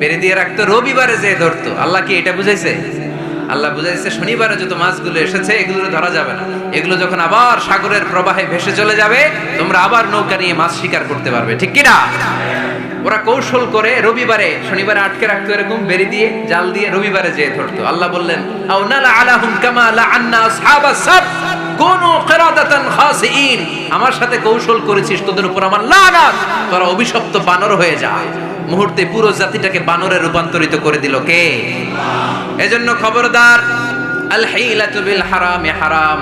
বেড়ে দিয়ে রাখতো, রবিবারে যে ধরতো। আল্লাহ কি এটা বুঝাইছে? আল্লাহ বুঝাইছে, শনিবারে যত মাছগুলো এসেছে, এগুলো ধরা যাবে না। এগুলো যখন আবার সাগরের প্রবাহে ভেসে চলে যাবে, তোমরা আবার নৌকা নিয়ে মাছ শিকার করতে পারবে, ঠিক কি না ওরা কৌশল করে রবিবারে, শনিবারে আটকে রাখতো এরকম বেরি দিয়ে, জাল দিয়ে রবিবারে যেয়ে ধরতো। আল্লাহ বললেন আলাহুম কামা সাব, কোনু কিরাদাতান খাসিইন আমার সাথে কৌশল করেছিস, তোদের উপর আমার লাগাত। তোরা অভিশপ্ত বানর হয়ে যা। মুহূর্তে পুরো জাতিটাকে বানরে রূপান্তরিত করে দিল কে? এজন্য খবরদার আল বিল হারামে। হারাম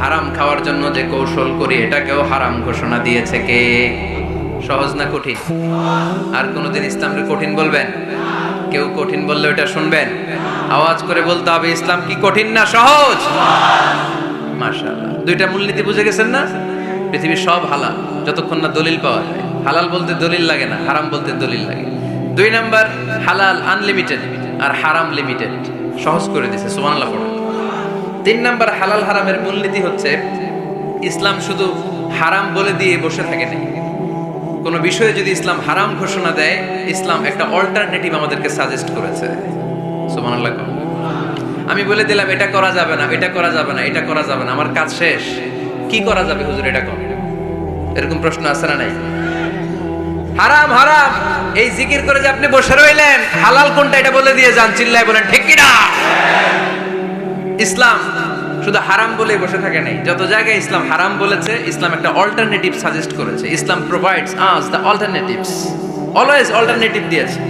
হারাম খাওয়ার জন্য যে কৌশল করি, এটাকেও হারাম ঘোষণা দিয়েছে কে? সহজ না কঠিন? আর কোনোদিন ইসলামকে কঠিন বলবেন? কেউ কঠিন বললে ওটা শুনবেন? আওয়াজ করে বলতে হবে, ইসলাম কি কঠিন না সহজ? মাশাআল্লাহ। দুইটা মূলনীতি বুঝে গেছেন না? পৃথিবীর সব হালাল, যতক্ষণ না দলিল পাওয়া যায়। হালাল বলতে দলিল লাগে না, হারাম বলতে দলিল লাগে। দুই নাম্বার, হালাল আনলিমিটেড আর হারাম লিমিটেড সহজ করে দিছে, সুবহানাল্লাহ পড়ে। তিন নাম্বার, হালাল হারামের মূলনীতি হচ্ছে, ইসলাম শুধু হারাম বলে দিয়ে বসে থাকে না কোনো বিষয়ে যদি ইসলাম হারাম ঘোষণা দেয়, ইসলাম একটা অল্টারনেটিভ আমাদেরকে সাজেস্ট করেছে। সুবহানাল্লাহ কম। আমি বলে দিলাম, এটা করা যাবে না, এটা করা যাবে না, এটা করা যাবে না, আমার কাজ শেষ। কি করা যাবে হুজুর, এটা কম এরকম প্রশ্ন আছে না নাই? হারাম হারাম। এই জিকির করে যে আপনি বসে রইলেন, হালাল কোনটা এটা বলে দিয়ে যান, চিল্লায় বলেন, ঠিক কি না ইসলাম শুধু হারাম বলে বসে থাকে নাই। যত জায়গায় ইসলাম হারাম বলেছে, ইসলাম একটা অল্টারনেটিভ সাজেস্ট করেছে। Islam provides us the alternatives always alternative দিয়েছে।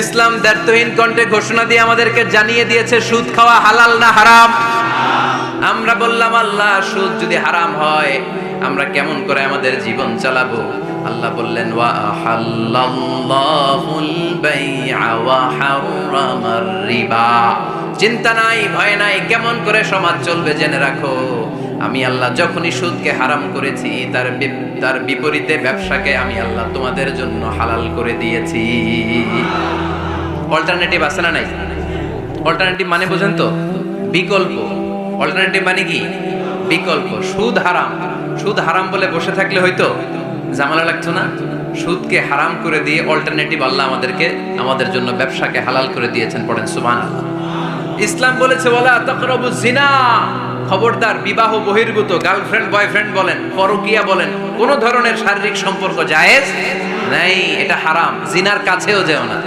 ইসলাম দায়িত্বহীন কণ্ঠে ঘোষণা দিয়ে আমাদেরকে জানিয়ে দিয়েছে, সুদ খাওয়া হালাল না হারাম। আমরা বললাম, আল্লাহ, সুদ যদি হারাম হয় আমরা কেমন করে আমাদের জীবন চালাবো? আল্লাহ বললেন, ওয়া চিন্তা নাই, ভয় নাই, কেমন করে সমাজ চলবে জেনে রাখো। আমি আল্লাহ যখনই সুদকে হারাম করেছি, তার তার বিপরীতে ব্যবসাকে আমি আল্লাহ তোমাদের জন্য হালাল করে দিয়েছি। অল্টারনেটিভ আছে না নাই? অল্টারনেটিভ মানে বোঝেন তো? বিকল্প। অল্টারনেটিভ মানে কি? বিকল্প। সুদ হারাম। সুদ হারাম বলে বসে থাকলে হয়তো জামালা লাগতো না। সুদকে হারাম করে দিয়ে অল্টারনেটিভ আল্লাহ আমাদেরকে, আমাদের জন্য ব্যবসাকে হালাল করে দিয়েছেন পড়েন সুবান ইসলাম বলেছে বলা তকরবু জিনা খবরদার, বিবাহ বহির্ভূত গার্লফ্রেন্ড বয়ফ্রেন্ড বলেন, পরকিয়া বলেন, কোন ধরনের শারীরিক সম্পর্ক জায়েজ নাই। এটা হারাম, জিনার কাছেও যেও না।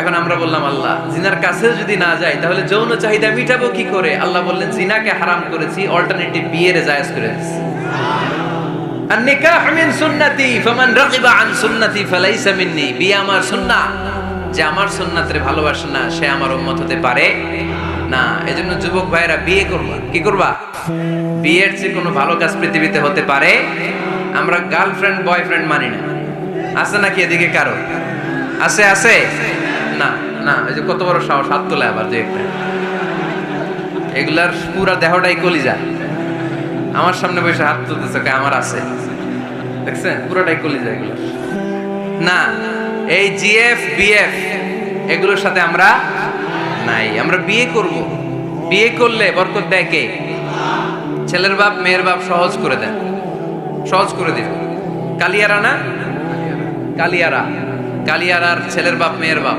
এখন আমরা বললাম, আল্লাহ, জিনার কাছেও যদি না যাই, তাহলে যৌন চাহিদা মিটাবো কি করে? আল্লাহ বললেন, জিনাকে হারাম করেছি অল্টারনেটিভ বিয়ের জায়েজ করে যে আমার সুন্নাতের ভালোবাসে না, সে আমার হতে পারে না। এজন্য যুবক ভাইয়েরা, বিয়ে করবা। কি করবা? বিয়ের চেয়ে কোনো ভালো কাজ পৃথিবীতে হতে পারে? আমরা গার্লফ্রেন্ড, বয়ফ্রেন্ড মানি না। আছে নাকি এদিকে কারও? আছে আছে? না না, এই যে কত বড় সাহস, হাত তোলে আবার যে একটা। এগুলার পুরা দেহটাই কলিজা। আমার সামনে বসে হাত তুলতেছে আমার আছে। দেখছেন? পুরোটাই কলিজা এগুলো না, এই জিএফ, বিএফ, এগুলোর সাথে আমরা নাই। আমরা বিয়ে করব। বিয়ে করলে বরকত দেয় কে? ছেলের বাপ, মেয়ের বাপ সহজ করে দেন। সহজ করে দিবে। কালিয়ারা না? কালিয়ারা। কালিয়ারার ছেলের বাপ, মেয়ের বাপ।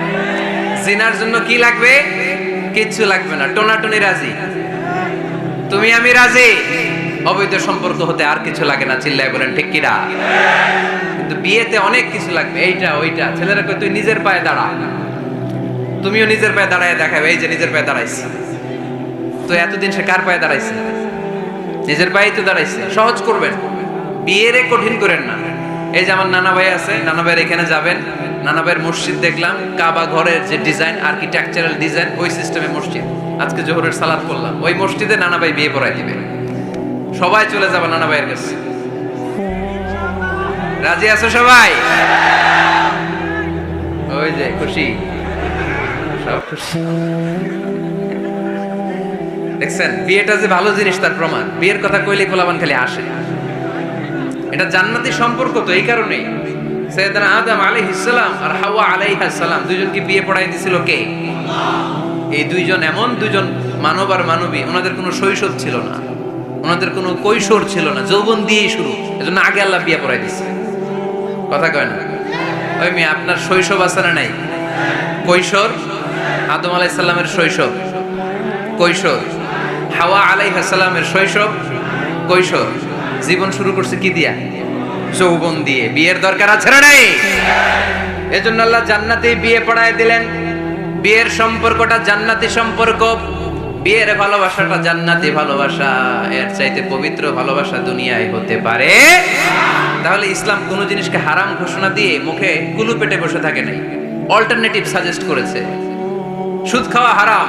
জিনার জন্য কি লাগবে? কিচ্ছু লাগবে না। টোনাটুনি রাজি? তুমি আমি রাজি? অবৈধ সম্পর্ক হতে আর কিছু লাগে না, চিল্লায় বলেন, ঠিক কিরা কিন্তু বিয়েতে অনেক কিছু লাগবে, এইটা, ওইটা। ছেলেরা তুই নিজের পায়ে দাঁড়া। তুমিও নিজের পায়ে দাঁড়ায় দেখাবে, এই যে নিজের পায়ে দাঁড়াইছি। তো এতদিন সে কার পায়ে দাঁড়াইছে? নিজের পায়েই তো দাঁড়াইছে। সহজ করবেন। বিয়েরে কঠিন করেন না। এই যে আমার নানা ভাই আছে, নানা ভাইয়ের এখানে যাবেন। নানা ভাইয়ের মসজিদ দেখলাম, কাবা ঘরের যে ডিজাইন আর্কিটেকচারাল ডিজাইন ওই সিস্টেমে মসজিদ। আজকে জোহরের সালাদ করলাম ওই মসজিদে নানা ভাই বিয়ে পড়াই দিবে। সবাই চলে যাবে নানা ভাইয়ের কাছে। রাজি আছো সবাই? ওই যে, খুশি। সব খুশি। দেখছেন, বিয়েটা যে ভালো জিনিস, তার প্রমাণ। বিয়ের কথা কইলে কোলাবান খালি আসে। এটা জান্নাতি সম্পর্ক তো, এই কারণেই। সৈয়দনা আদম আলাইহিস সালাম আর হাওয়া আলাইহিস সালাম, দুইজনকে বিয়ে পড়াই দিছিল কে? এই দুইজন এমন দুইজন মানব আর মানবী, ওনাদের কোনো শৈশব ছিল না, ওনাদের কোনো কৈশোর ছিল না, যৌবন দিয়েই শুরু, এজন্য আগে আল্লাহ বিয়ে পড়াই দিছে। কথা কয় না? ওই মেয়ে, আপনার শৈশব আছে না নাই? কৈশোর? আদম আলাইহিস সালামের শৈশব। কৈশোর? হাওয়া আলাইহিস সালামের শৈশব। কৈশোর? জীবন শুরু করছে কি দিয়া? যৌবন দিয়ে বিয়ের দরকার আছে না নাই? এজন্য আল্লাহ জান্নাতেই বিয়ে পড়ায় দিলেন। বিয়ের সম্পর্কটা জান্নাতি সম্পর্ক, বিয়ের ভালোবাসাটা জান্নাতি ভালোবাসা। এর চাইতে পবিত্র ভালোবাসা দুনিয়ায় হতে পারে। তাহলে ইসলাম কোনো জিনিসকে হারাম ঘোষণা দিয়ে মুখে কুলু পেটে বসে থাকে নাই। অল্টারনেটিভ সাজেস্ট করেছে। সুদ খাওয়া হারাম।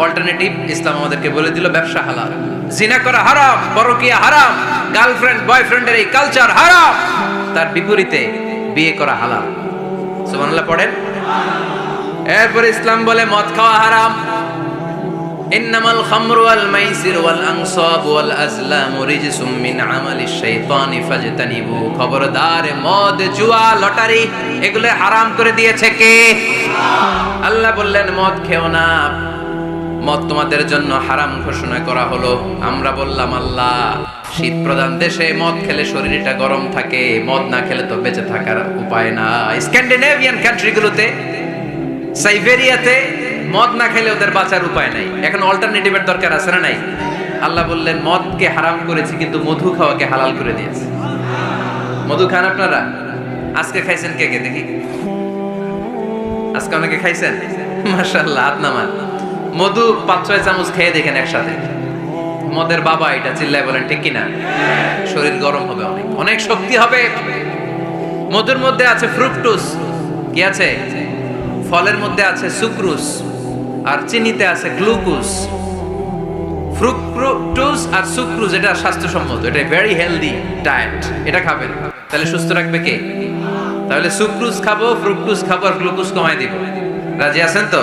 অল্টারনেটিভ ইসলাম আমাদেরকে বলে দিল ব্যবসা হালাল। জিনা করা হারাম, পরকিয়া হারাম গার্লফ্রেন্ড বয়ফ্রেন্ডের এই কালচার হারাম, তার বিপরীতে বিয়ে করা হালাল। সুবহানাল্লাহ, পড়েন। এরপর ইসলাম বলে, মদ খাওয়া হারাম। ইন্নামাল খামরু ওয়াল মাইসির ওয়াল আনসাব ওয়াল আজলামু রিজসুম মিন আমালিশ শাইতানি ফাজতানিবু। খবরদার, মদ, জুয়া, লটারি, এগুলো হারাম করে দিয়েছে কে? আল্লাহ বললেন, মদ খেও না। মদ তোমাদের জন্য হারাম ঘোষণা করা হলো। আমরা বললাম, আল্লাহ, শীত প্রধান দেশে মদ খেলে শরীরটা গরম থাকে, মদ না খেলে তো বেঁচে থাকার উপায় না স্ক্যান্ডিনেভিয়ান কান্ট্রিগুলোতে, সাইবেরিয়াতে মদ না খেলে ওদের বাঁচার উপায় নাই। এখন অল্টারনেটিভের দরকার আছে না নাই? আল্লাহ বললেন, মদকে হারাম করেছি, কিন্তু মধু খাওয়াকে হালাল করে দিয়েছে। মধু খান আপনারা? আজকে খাইছেন কে কে? দেখি। আজকে অনেকে খাইছেন? হাত নামান। মধু পাঁচ, ছয় চামচ খেয়ে দেখেন একসাথে। মদের বাবা এটা চিল্লায় বলেন, ঠিক কিনা? শরীর গরম হবে অনেক। অনেক শক্তি হবে। মধুর মধ্যে আছে ফ্রুকটুস কি আছে? ফলের মধ্যে আছে সুক্রুস আর চিনিতে আছে গ্লুকোজ। ফ্রুক্টোজ আর সুক্রুজ, এটা স্বাস্থ্যসম্মত, এটা ভেরি হেলদি ডায়েট এটা খাবেন। তাহলে সুস্থ রাখবে কে? তাহলে সুক্রুজ খাব, ফ্রুক্টোজ খাব, আর গ্লুকোজ কমাই দিব। রাজি আছেন তো?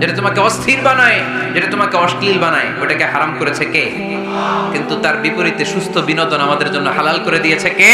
যেটা তোমাকে অস্থির বানায়, যেটা তোমাকে অশ্লীল বানায়, ওটাকে হারাম করেছে কে? কিন্তু তার বিপরীতে সুস্থ বিনোদন আমাদের জন্য হালাল করে দিয়েছে কে?